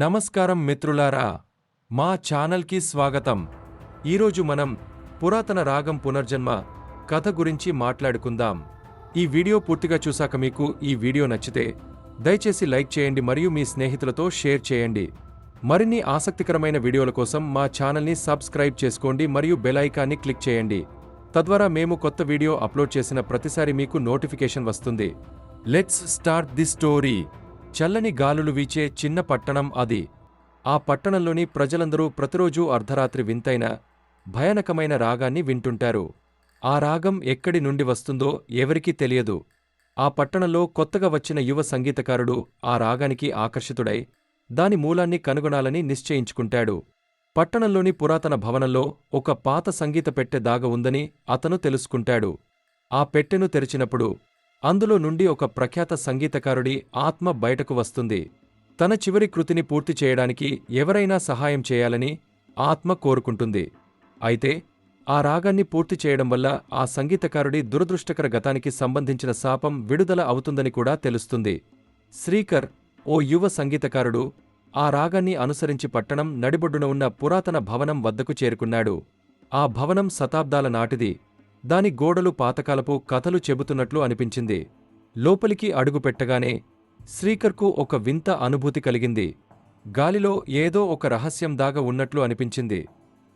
నమస్కారం మిత్రులారా మా ఛానల్కి స్వాగతం. ఈరోజు మనం పురాతన రాగం పునర్జన్మ కథ గురించి మాట్లాడుకుందాం. ఈ వీడియో పూర్తిగా చూశాక మీకు ఈ వీడియో నచ్చితే దయచేసి లైక్ చేయండి మరియు మీ స్నేహితులతో షేర్ చేయండి. మరిన్ని ఆసక్తికరమైన వీడియోల కోసం మా ఛానల్ని సబ్స్క్రైబ్ చేసుకోండి మరియు బెల్ ఐకాన్ని క్లిక్ చేయండి. తద్వారా మేము కొత్త వీడియో అప్లోడ్ చేసిన ప్రతిసారి మీకు నోటిఫికేషన్ వస్తుంది. Let's start the story. చల్లని గాలులు వీచే చిన్న పట్టణం అది. ఆ పట్టణంలోని ప్రజలందరూ ప్రతిరోజూ అర్ధరాత్రి వింతైన భయానకమైన రాగాన్ని వింటుంటారు. ఆ రాగం ఎక్కడి నుండి వస్తుందో ఎవరికీ తెలియదు. ఆ పట్టణంలో కొత్తగా వచ్చిన యువ సంగీతకారుడు ఆ రాగానికి ఆకర్షితుడై దాని మూలాన్ని కనుగొనాలని నిశ్చయించుకుంటాడు. పట్టణంలోని పురాతన భవనంలో ఒక పాత సంగీత పెట్టె దాగ ఉందని అతను తెలుసుకుంటాడు. ఆ పెట్టెను తెరిచినప్పుడు అందులో నుండి ఒక ప్రఖ్యాత సంగీతకారుడి ఆత్మ బయటకు వస్తుంది. తన చివరి కృతిని పూర్తి చేయడానికి ఎవరైనా సహాయం చేయాలని ఆత్మ కోరుకుంటుంది. అయితే ఆ రాగాన్ని పూర్తి చేయడం వల్ల ఆ సంగీతకారుడి దురదృష్టకర గతానికి సంబంధించిన శాపం విడుదల అవుతుందని కూడా తెలుస్తుంది. శ్రీకర్ ఓ యువ సంగీతకారుడు ఆ రాగాన్ని అనుసరించి పట్టణం నడిబొడ్డున ఉన్న పురాతన భవనం వద్దకు చేరుకున్నాడు. ఆ భవనం శతాబ్దాల నాటిది. దాని గోడలు పాతకాలపు కథలు చెబుతున్నట్లు అనిపించింది. లోపలికి అడుగుపెట్టగానే శ్రీకర్కు ఒక వింత అనుభూతి కలిగింది. గాలిలో ఏదో ఒక రహస్యం దాగ ఉన్నట్లు అనిపించింది.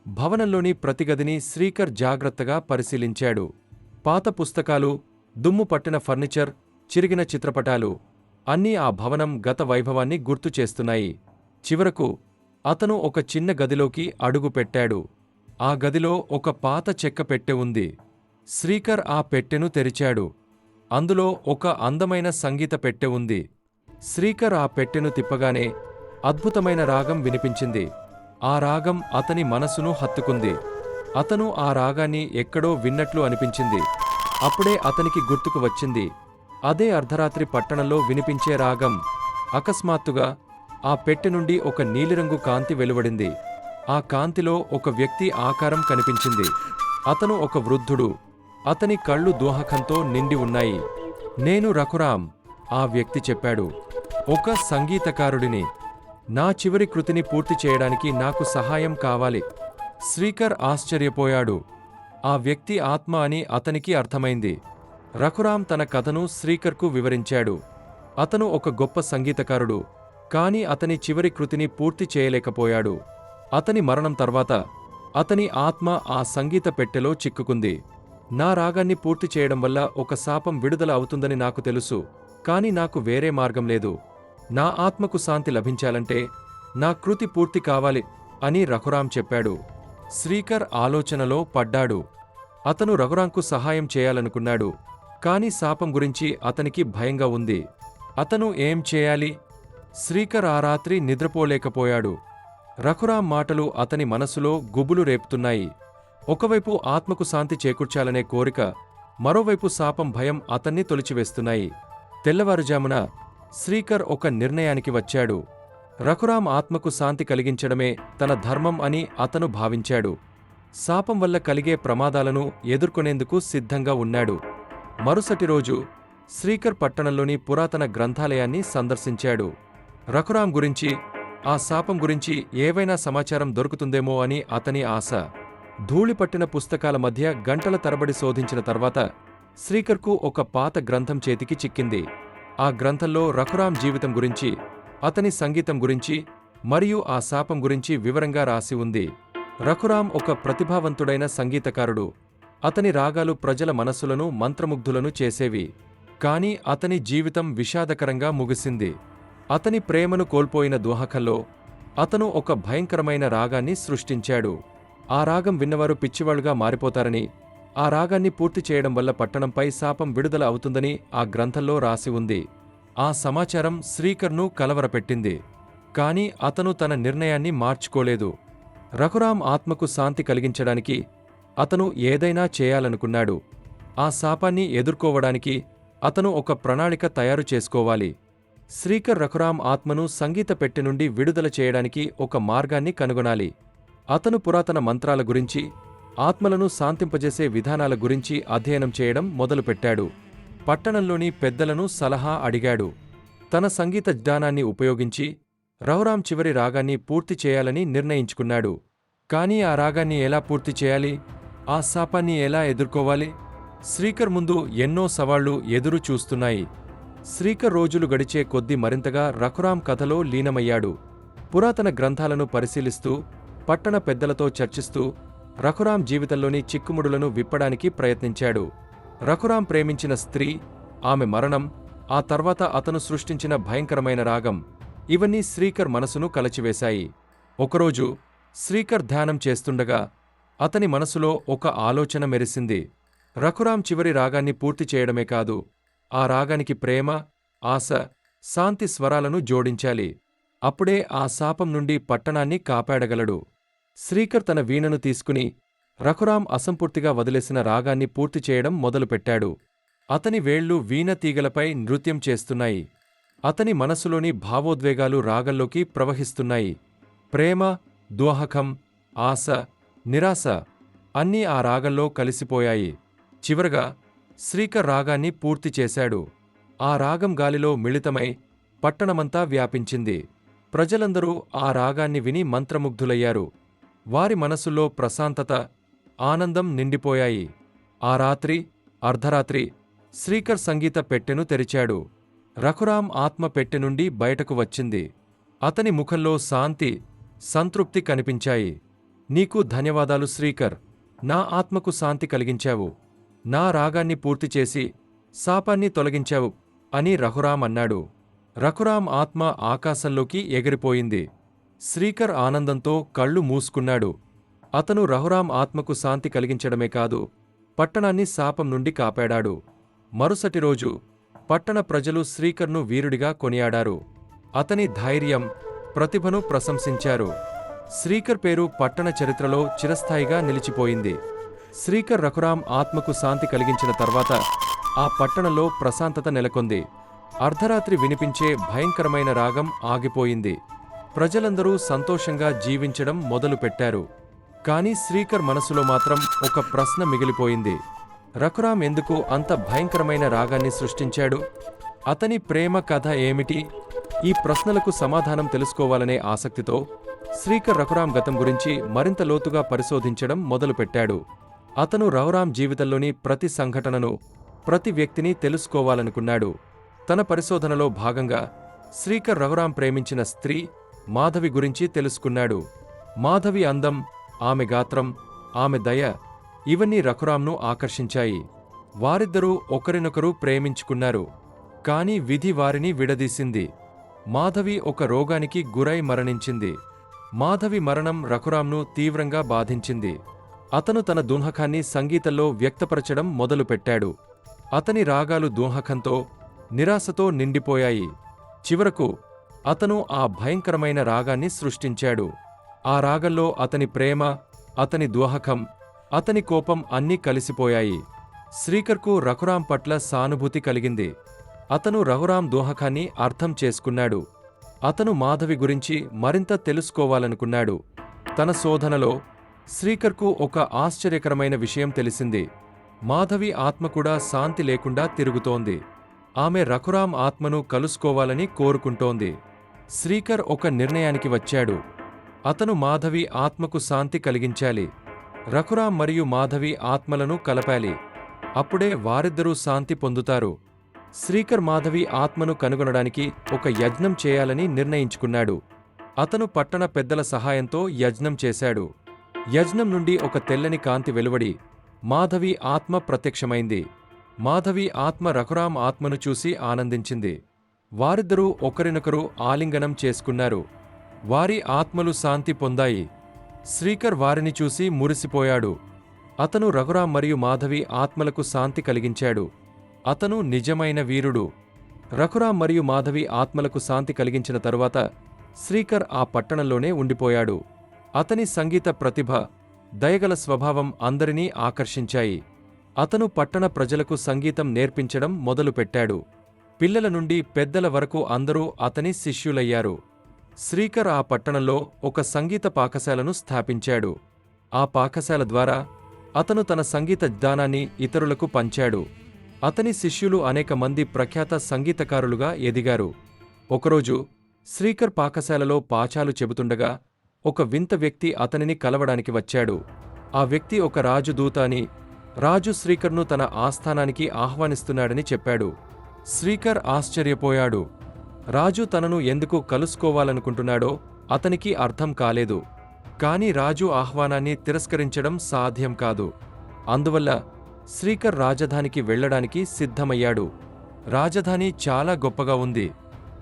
భవనంలోని ప్రతి గదిని శ్రీకర్ జాగ్రత్తగా పరిశీలించాడు. పాత పుస్తకాలు దుమ్ము పట్టిన ఫర్నిచర్ చిరిగిన చిత్రపటాలు అన్నీ ఆ భవనం గత వైభవాన్ని గుర్తు చేస్తున్నాయి. చివరకు అతను ఒక చిన్న గదిలోకి అడుగు పెట్టాడు. ఆ గదిలో ఒక పాత చెక్క పెట్టె ఉంది. శ్రీకర్ ఆ పెట్టెను తెరిచాడు. అందులో ఒక అందమైన సంగీత పెట్టె ఉంది. శ్రీకర్ ఆ పెట్టెను తిప్పగానే అద్భుతమైన రాగం వినిపించింది. ఆ రాగం అతని మనసును హత్తుకుంది. అతను ఆ రాగాన్ని ఎక్కడో విన్నట్లు అనిపించింది. అప్పుడే అతనికి గుర్తుకు వచ్చింది. అదే అర్ధరాత్రి పట్టణంలో వినిపించే రాగం. అకస్మాత్తుగా ఆ పెట్టె నుండి ఒక నీలిరంగు కాంతి వెలువడింది. ఆ కాంతిలో ఒక వ్యక్తి ఆకారం కనిపించింది. అతను ఒక వృద్ధుడు. అతని కళ్ళు దోహకంతో నిండి ఉన్నాయి. నేను రఘురాం ఆ వ్యక్తి చెప్పాడు. ఒక సంగీతకారుడిని. నా చివరి కృతిని పూర్తి చేయడానికి నాకు సహాయం కావాలి. శ్రీకర్ ఆశ్చర్యపోయాడు. ఆ వ్యక్తి ఆత్మ అని అతనికి అర్థమైంది. రఘురాం తన కథను శ్రీకర్కు వివరించాడు. అతను ఒక గొప్ప సంగీతకారుడు. కాని అతని చివరి కృతిని పూర్తి చేయలేకపోయాడు. అతని మరణం తర్వాత అతని ఆత్మ ఆ సంగీత పెట్టెలో చిక్కుకుంది. నా రాగాన్ని పూర్తి చేయడం వల్ల ఒక శాపం విడుదల అవుతుందని నాకు తెలుసు కాని నాకు వేరే మార్గం లేదు. నా ఆత్మకు శాంతి లభించాలంటే నా కృతి పూర్తి కావాలి అని రఘురాం చెప్పాడు. శ్రీకర్ ఆలోచనలో పడ్డాడు. అతను రఘురాంకు సహాయం చేయాలనుకున్నాడు కాని శాపం గురించి అతనికి భయంగా ఉంది. అతను ఏం చేయాలి? శ్రీకర్ ఆ రాత్రి నిద్రపోలేకపోయాడు. రఘురాం మాటలు అతని మనసులో గుబులు రేపుతున్నాయి. ఒకవైపు ఆత్మకు శాంతి చేకూర్చాలనే కోరిక మరోవైపు శాపం భయం అతన్ని తొలిచివేస్తున్నాయి. తెల్లవారుజామున శ్రీకర్ ఒక నిర్ణయానికి వచ్చాడు. రఘురాం ఆత్మకు శాంతి కలిగించడమే తన ధర్మం అని అతను భావించాడు. శాపం వల్ల కలిగే ప్రమాదాలను ఎదుర్కొనేందుకు సిద్ధంగా ఉన్నాడు. మరుసటి రోజు శ్రీకర్ పట్టణంలోని పురాతన గ్రంథాలయాన్ని సందర్శించాడు. రఘురాం గురించి ఆ శాపం గురించి ఏవైనా సమాచారం దొరుకుతుందేమో అని అతని ఆశ. ధూళిపట్టిన పుస్తకాల మధ్య గంటల తరబడి శోధించిన తర్వాత శ్రీకర్కు ఒక పాత గ్రంథం చేతికి చిక్కింది. ఆ గ్రంథంలో రఘురాం జీవితం గురించి అతని సంగీతం గురించి మరియు ఆ శాపం గురించి వివరంగా రాసి ఉంది. రఘురాం ఒక ప్రతిభావంతుడైన సంగీతకారుడు. అతని రాగాలు ప్రజల మనస్సులను మంత్రముగ్ధులను చేసేవి. కాని అతని జీవితం విషాదకరంగా ముగిసింది. అతని ప్రేమను కోల్పోయిన దుహకల్లో అతను ఒక భయంకరమైన రాగాన్ని సృష్టించాడు. ఆ రాగం విన్నవారు పిచ్చివాళ్ళుగా మారిపోతారని ఆ రాగాన్ని పూర్తి చేయడం వల్ల పట్టణంపై శాపం విడుదల అవుతుందని ఆ గ్రంథంలో రాసి ఉంది. ఆ సమాచారం శ్రీకర్ను కలవరపెట్టింది. కాని అతను తన నిర్ణయాన్ని మార్చుకోలేదు. రఘురాం ఆత్మకు శాంతి కలిగించడానికి అతను ఏదైనా చేయాలనుకున్నాడు. ఆ శాపాన్ని ఎదుర్కోవడానికి అతను ఒక ప్రణాళిక తయారు చేసుకోవాలి. శ్రీకర్ రఘురాం ఆత్మను సంగీత పెట్టె నుండి విడుదల చేయడానికి ఒక మార్గాన్ని కనుగొనాలి. అతను పురాతన మంత్రాల గురించి ఆత్మలను శాంతింపజేసే విధానాల గురించి అధ్యయనం చేయడం మొదలుపెట్టాడు. పట్టణంలోని పెద్దలను సలహా అడిగాడు. తన సంగీత జ్ఞానాన్ని ఉపయోగించి రఘురాం చివరి రాగాన్ని పూర్తి చేయాలని నిర్ణయించుకున్నాడు. కానీ ఆ రాగాన్ని ఎలా పూర్తి చేయాలి? ఆ శాపాన్ని ఎలా ఎదుర్కోవాలి? శ్రీకర్ ముందు ఎన్నో సవాళ్ళు ఎదురు చూస్తున్నాయి. శ్రీకర్ రోజులు గడిచే కొద్దీ మరింతగా రఘురాం కథలో లీనమయ్యాడు. పురాతన గ్రంథాలను పరిశీలిస్తూ పట్టణ పెద్దలతో చర్చిస్తూ రఘురాం జీవితంలోని చిక్కుముడులను విప్పడానికి ప్రయత్నించాడు. రఘురాం ప్రేమించిన స్త్రీ ఆమె మరణం ఆ తర్వాత అతను సృష్టించిన భయంకరమైన రాగం ఇవన్నీ శ్రీకర్ మనసును కలచివేశాయి. ఒకరోజు శ్రీకర్ ధ్యానం చేస్తుండగా అతని మనసులో ఒక ఆలోచన మెరిసింది. రఘురాం చివరి రాగాన్ని పూర్తి చేయడమే కాదు ఆ రాగానికి ప్రేమ ఆశ శాంతి స్వరాలను జోడించాలి. అప్పుడే ఆ శాపం నుండి పట్టణాన్ని కాపాడగలడు. శ్రీకర్ తన వీణను తీసుకుని రఘురాం అసంపూర్తిగా వదిలేసిన రాగాన్ని పూర్తి చేయడం మొదలుపెట్టాడు. అతని వేళ్ళు వీణ తీగలపై నృత్యం చేస్తున్నాయి. అతని మనసులోని భావోద్వేగాలు రాగంలోకి ప్రవహిస్తున్నాయి. ప్రేమ దోహకం ఆశ నిరాశ అన్నీ ఆ రాగంలో కలిసిపోయాయి. చివరగా శ్రీకర్ రాగాన్ని పూర్తి చేశాడు. ఆ రాగం గాలిలో మిళితమై పట్టణమంతా వ్యాపించింది. ప్రజలందరూ ఆ రాగాన్ని విని మంత్రముగ్ధులయ్యారు. వారి మనసుల్లో ప్రశాంతత ఆనందం నిండిపోయాయి. ఆ రాత్రి అర్ధరాత్రి శ్రీకర్ సంగీత పెట్టెను తెరిచాడు. రఘురాం ఆత్మ పెట్టె నుండి బయటకు వచ్చింది. అతని ముఖంలో శాంతి సంతృప్తి కనిపించాయి. నీకు ధన్యవాదాలు శ్రీకర్. నా ఆత్మకు శాంతి కలిగించావు. నా రాగాన్ని పూర్తి చేసి శాపాన్ని తొలగించావు అని రఘురాం అన్నాడు. రఘురాం ఆత్మ ఆకాశంలోకి ఎగిరిపోయింది. శ్రీకర్ ఆనందంతో కళ్ళు మూసుకున్నాడు. అతను రఘురాం ఆత్మకు శాంతి కలిగించడమే కాదు పట్టణాన్ని శాపం నుండి కాపాడాడు. మరుసటి రోజు పట్టణ ప్రజలు శ్రీకర్ను వీరుడిగా కొనియాడారు. అతని ధైర్యం ప్రతిభను ప్రశంసించారు. శ్రీకర్ పేరు పట్టణ చరిత్రలో చిరస్థాయిగా నిలిచిపోయింది. శ్రీకర్ రఘురాం ఆత్మకు శాంతి కలిగించిన తర్వాత ఆ పట్టణంలో ప్రశాంతత నెలకొంది. అర్ధరాత్రి వినిపించే భయంకరమైన రాగం ఆగిపోయింది. ప్రజలందరూ సంతోషంగా జీవించడం మొదలుపెట్టారు. కానీ శ్రీకర్ మనసులో మాత్రం ఒక ప్రశ్న మిగిలిపోయింది. రఘురామ్ ఎందుకు అంత భయంకరమైన రాగాన్ని సృష్టించాడు? అతని ప్రేమ కథ ఏమిటి? ఈ ప్రశ్నలకు సమాధానం తెలుసుకోవాలనే ఆసక్తితో శ్రీకర్ రఘురామ్ గతం గురించి మరింత లోతుగా పరిశోధించడం మొదలుపెట్టాడు. అతను రఘురామ్ జీవితంలోని ప్రతి సంఘటనను ప్రతి వ్యక్తిని తెలుసుకోవాలనుకున్నాడు. తన పరిశోధనలో భాగంగా శ్రీకర్ రఘురాం ప్రేమించిన స్త్రీ మాధవి గురించి తెలుసుకున్నాడు. మాధవి అందం ఆమె గాత్రం ఆమె దయ ఇవన్నీ రఘురామ్ను ఆకర్షించాయి. వారిద్దరూ ఒకరినొకరు ప్రేమించుకున్నారు. కాని విధి వారిని విడదీసింది. మాధవి ఒక రోగానికి గురై మరణించింది. మాధవి మరణం రఘురామ్ను తీవ్రంగా బాధించింది. అతను తన దుంహకాన్ని సంగీతంలో వ్యక్తపరచడం మొదలుపెట్టాడు. అతని రాగాలు దూహకంతో నిరాశతో నిండిపోయాయి. చివరకు అతను ఆ భయంకరమైన రాగాన్ని సృష్టించాడు. ఆ రాగంలో అతని ప్రేమ అతని దోహకం అతని కోపం అన్నీ కలిసిపోయాయి. శ్రీకర్కు రఘురాం పట్ల సానుభూతి కలిగింది. అతను రఘురాం దోహకాన్ని అర్థం చేసుకున్నాడు. అతను మాధవి గురించి మరింత తెలుసుకోవాలనుకున్నాడు. తన శోధనలో శ్రీకర్కు ఒక ఆశ్చర్యకరమైన విషయం తెలిసింది. మాధవి ఆత్మ కూడా శాంతి లేకుండా తిరుగుతోంది. ఆమె రఘురాం ఆత్మను కలుసుకోవాలని కోరుకుంటోంది. శ్రీకర్ ఒక నిర్ణయానికి వచ్చాడు. అతను మాధవి ఆత్మకు శాంతి కలిగించాలి. రఘురాం మరియు మాధవి ఆత్మలను కలపాలి. అప్పుడే వారిద్దరూ శాంతి పొందుతారు. శ్రీకర్ మాధవి ఆత్మను కనుగొనడానికి ఒక యజ్ఞం చేయాలని నిర్ణయించుకున్నాడు. అతను పట్టణ పెద్దల సహాయంతో యజ్ఞం చేశాడు. యజ్ఞం నుండి ఒక తెల్లని కాంతి వెలువడి మాధవి ఆత్మ ప్రత్యక్షమైంది. మాధవి ఆత్మ రఘురాం ఆత్మను చూసి ఆనందించింది. వారిద్దరూ ఒకరినొకరు ఆలింగనం చేసుకున్నారు. వారి ఆత్మలు శాంతి పొందాయి. శ్రీకర్ వారిని చూసి మురిసిపోయాడు. అతను రఘురాం మరియు మాధవి ఆత్మలకు శాంతి కలిగించాడు. అతను నిజమైన వీరుడు. రఘురాం మరియు మాధవి ఆత్మలకు శాంతి కలిగించిన తరువాత శ్రీకర్ ఆ పట్టణంలోనే ఉండిపోయాడు. అతని సంగీత ప్రతిభ దయగల స్వభావం అందరినీ ఆకర్షించాయి. అతను పట్టణ ప్రజలకు సంగీతం నేర్పించడం మొదలుపెట్టాడు. పిల్లల నుండి పెద్దల వరకు అందరూ అతని శిష్యులయ్యారు. శ్రీకర్ ఆ పట్టణంలో ఒక సంగీత పాకశాలను స్థాపించాడు. ఆ పాకశాల ద్వారా అతను తన సంగీత జ్ఞానాన్ని ఇతరులకు పంచాడు. అతని శిష్యులు అనేక మంది ప్రఖ్యాత సంగీతకారులుగా ఎదిగారు. ఒకరోజు శ్రీకర్ పాకశాలలో పాచాలు చెబుతుండగా ఒక వింత వ్యక్తి అతనిని కలవడానికి వచ్చాడు. ఆ వ్యక్తి ఒక రాజు దూత అని రాజు శ్రీకర్ను తన ఆస్థానానికి ఆహ్వానిస్తున్నాడని చెప్పాడు. శ్రీకర్ ఆశ్చర్యపోయాడు. రాజు తనను ఎందుకు కలుసుకోవాలనుకుంటున్నాడో అతనికి అర్థం కాలేదు. కాని రాజు ఆహ్వానాన్ని తిరస్కరించడం సాధ్యం కాదు. అందువల్ల శ్రీకర్ రాజధానికి వెళ్ళడానికి సిద్ధమయ్యాడు. రాజధాని చాలా గొప్పగా ఉంది.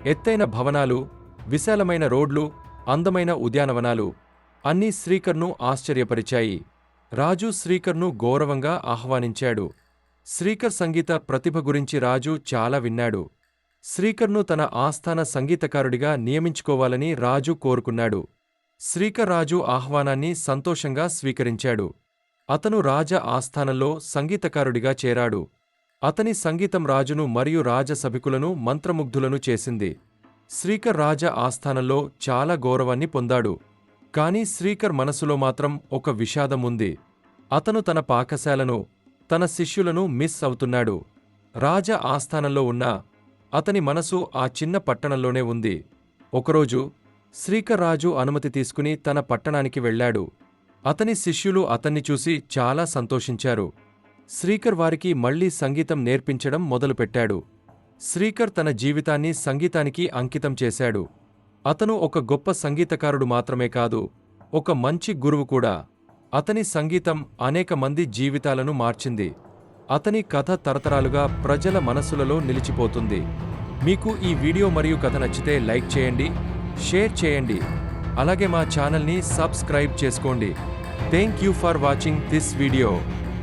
ఎత్తైన భవనాలు విశాలమైన రోడ్లు అందమైన ఉద్యానవనాలు అన్నీ శ్రీకర్ను ఆశ్చర్యపరిచాయి. రాజు శ్రీకర్ను గౌరవంగా ఆహ్వానించాడు. శ్రీకర్ సంగీత ప్రతిభ గురించి రాజు చాలా విన్నాడు. శ్రీకర్ను తన ఆస్థాన సంగీతకారుడిగా నియమించుకోవాలని రాజు కోరుకున్నాడు. శ్రీకర్ రాజు ఆహ్వానాన్ని సంతోషంగా స్వీకరించాడు. అతను రాజ ఆస్థానంలో సంగీతకారుడిగా చేరాడు. అతని సంగీతం రాజును మరియు రాజసభికులను మంత్రముగ్ధులను చేసింది. శ్రీకర్ రాజ ఆస్థానంలో చాలా గౌరవాన్ని పొందాడు. కాని శ్రీకర్ మనసులో మాత్రం ఒక విషాదం ఉంది అతను తన పాకశాలను తన శిష్యులను మిస్ అవుతున్నాడు. రాజ ఆస్థానంలో ఉన్న అతని మనసు ఆ చిన్న పట్టణంలోనే ఉంది. ఒకరోజు శ్రీకర్ రాజు అనుమతి తీసుకుని తన పట్టణానికి వెళ్ళాడు. అతని శిష్యులు అతన్ని చూసి చాలా సంతోషించారు. శ్రీకర్ వారికి మళ్ళీ సంగీతం నేర్పించడం మొదలుపెట్టాడు. శ్రీకర్ తన జీవితాన్ని సంగీతానికి అంకితం చేశాడు. అతను ఒక గొప్ప సంగీతకారుడు మాత్రమే కాదు ఒక మంచి గురువు కూడా. అతని సంగీతం అనేక మంది జీవితాలను మార్చింది. అతని కథ తరతరాలుగా ప్రజల మనసులలో నిలిచిపోతుంది. మీకు ఈ వీడియో మరియు కథ నచ్చితే లైక్ చేయండి షేర్ చేయండి. అలాగే మా ఛానల్ని సబ్స్క్రైబ్ చేసుకోండి. Thank you for watching this video.